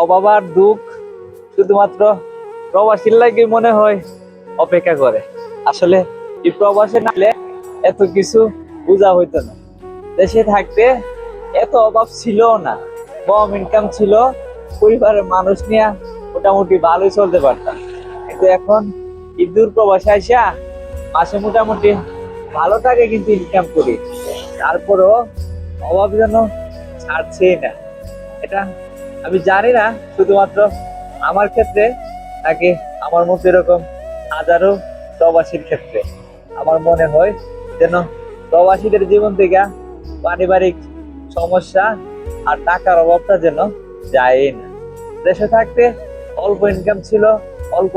অভাব আর দুঃখ শুধুমাত্র প্রবাসীর লাগে মনে হয় অপেক্ষা করে। আসলে এই প্রবাসে নালে এত কিছু বোঝা হইতো না। দেশে থাকতে এত অভাব ছিল না। কম ইনকাম ছিল, পরিবারের মানুষ নিয়ে মোটামুটি ভালোই চলতে পারতাম। কিন্তু এখন এই দূর প্রবাসে আসা মাসে মোটামুটি ভালো টাকা কিন্তু ইনকাম করি। তারপরও অভাব যেন ছাড়ছেই না। এটা আমি জানি না, শুধুমাত্র আমার ক্ষেত্রে নাকি আমার মতো এরকম হাজারো প্রবাসীর ক্ষেত্রে। আমার মনে হয় যেন প্রবাসীদের জীবন থেকে পারিবারিক সমস্যা আর টাকার অভাবটা যেন যায় না। দেশে থাকতে অল্প ইনকাম ছিল, অল্প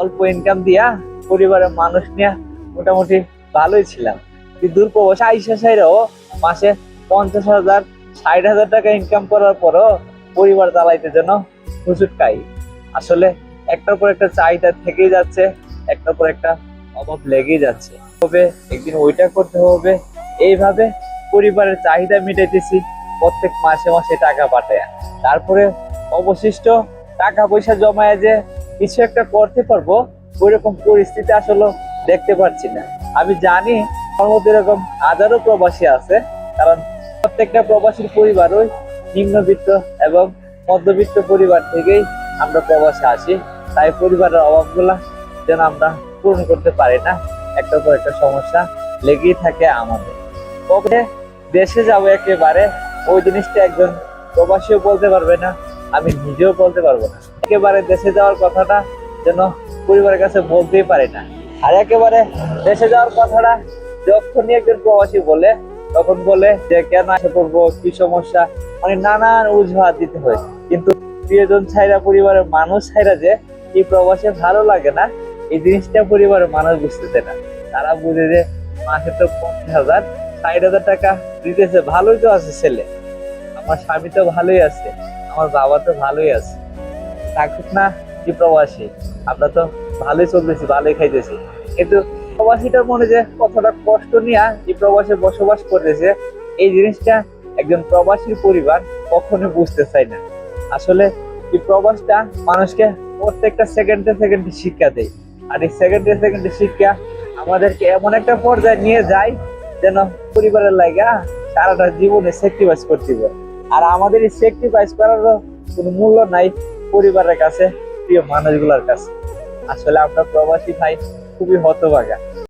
অল্প ইনকাম দিয়া পরিবারের মানুষ নিয়ে মোটামুটি ভালোই ছিলাম। কিন্তু দূর প্রবাসে আইসা সাইরাও মাসে পঞ্চাশ হাজার ষাট হাজার টাকা ইনকাম করার পরও পরিবার চালাইতে যেন হুচুট খাই। আসলে একটার পর একটা চাহিদা থেকেই যাচ্ছে, একটার পর একটা অভাব লেগেই যাচ্ছে। তবে একদিন ওইটা করতে হবে, এইভাবে পরিবারের চাহিদা মিটাইতেছি, প্রত্যেক মাসে মাসে টাকা পাঠায়। তারপরে অবশিষ্ট টাকা পয়সা জমায় যে কিছু একটা করতে পারব, ওইরকম পরিস্থিতি আসলে দেখতে পাচ্ছি না। আমি জানি এরকম হাজারো প্রবাসী আছে, কারণ প্রত্যেকটা প্রবাসীর পরিবারই নিম্নবিত্ত এবং মধ্যবিত্ত পরিবার থেকেই আমরা প্রবাসে আসি। তাই পরিবারের অভাবগুলা যেন আমরা পূরণ করতে পারি না। একটা পর একটা সমস্যা লেগেই থাকে আমাদের। কবে দেশে যাব একেবারে, ওই জিনিসটা একজন প্রবাসীও বলতে পারবে না, আমি নিজেও বলতে পারব না। একেবারে দেশে যাওয়ার কথাটা যেন পরিবারের কাছে বলতেই পারি না। আর একেবারে দেশে যাওয়ার কথাটা যখনই একজন প্রবাসী বলে তখন বলে যে, কেন আসে পড়ব? কি সমস্যা? মানে নানান অজুহাত দিতে হয়। কিন্তু প্রিয়জন ছাইরা পরিবারের মানুষ ছাইরা যে, এই প্রবাসে ভালো লাগে না, এই জিনিসটা পরিবারের মানুষ বুঝতেছে না। তারা বুঝে যে, মাসে তো পঞ্চাশ হাজার, ষাট হাজার টাকা দিতেছে, ভালোই তো আছে ছেলে। আমার স্বামী তো ভালোই আছে, আমার বাবা তো ভালোই আছে। থাকুক না কি প্রবাসী, আমরা তো ভালোই চলতেছি, ভালোই খাইতেছি। কিন্তু প্রবাসীটার মনে যে কতটা কষ্ট নিয়ে এই প্রবাসে বসবাস করতেছে, এই জিনিসটা একজন প্রবাসীর পরিবার কখনো বুঝতে চায় না। আসলে এই প্রবাসটা মানুষকে প্রত্যেকটা সেকেন্ডে সেকেন্ডে শিক্ষা দেয়। আর এই সেকেন্ডে সেকেন্ডে শিক্ষা আমাদেরকে এমন একটা পর্যায়ে নিয়ে যায় যেন পরিবারের লাগা সারাটা জীবনে স্যাক্রিফাইস করতে হবে আর আমাদের এই স্যাক্রিফাইস করারও কোনো মূল্য নাই পরিবারের কাছে, প্রিয় মানুষগুলোর কাছে। আসলে আমরা প্রবাসী ভাই খুবই হতভাগা।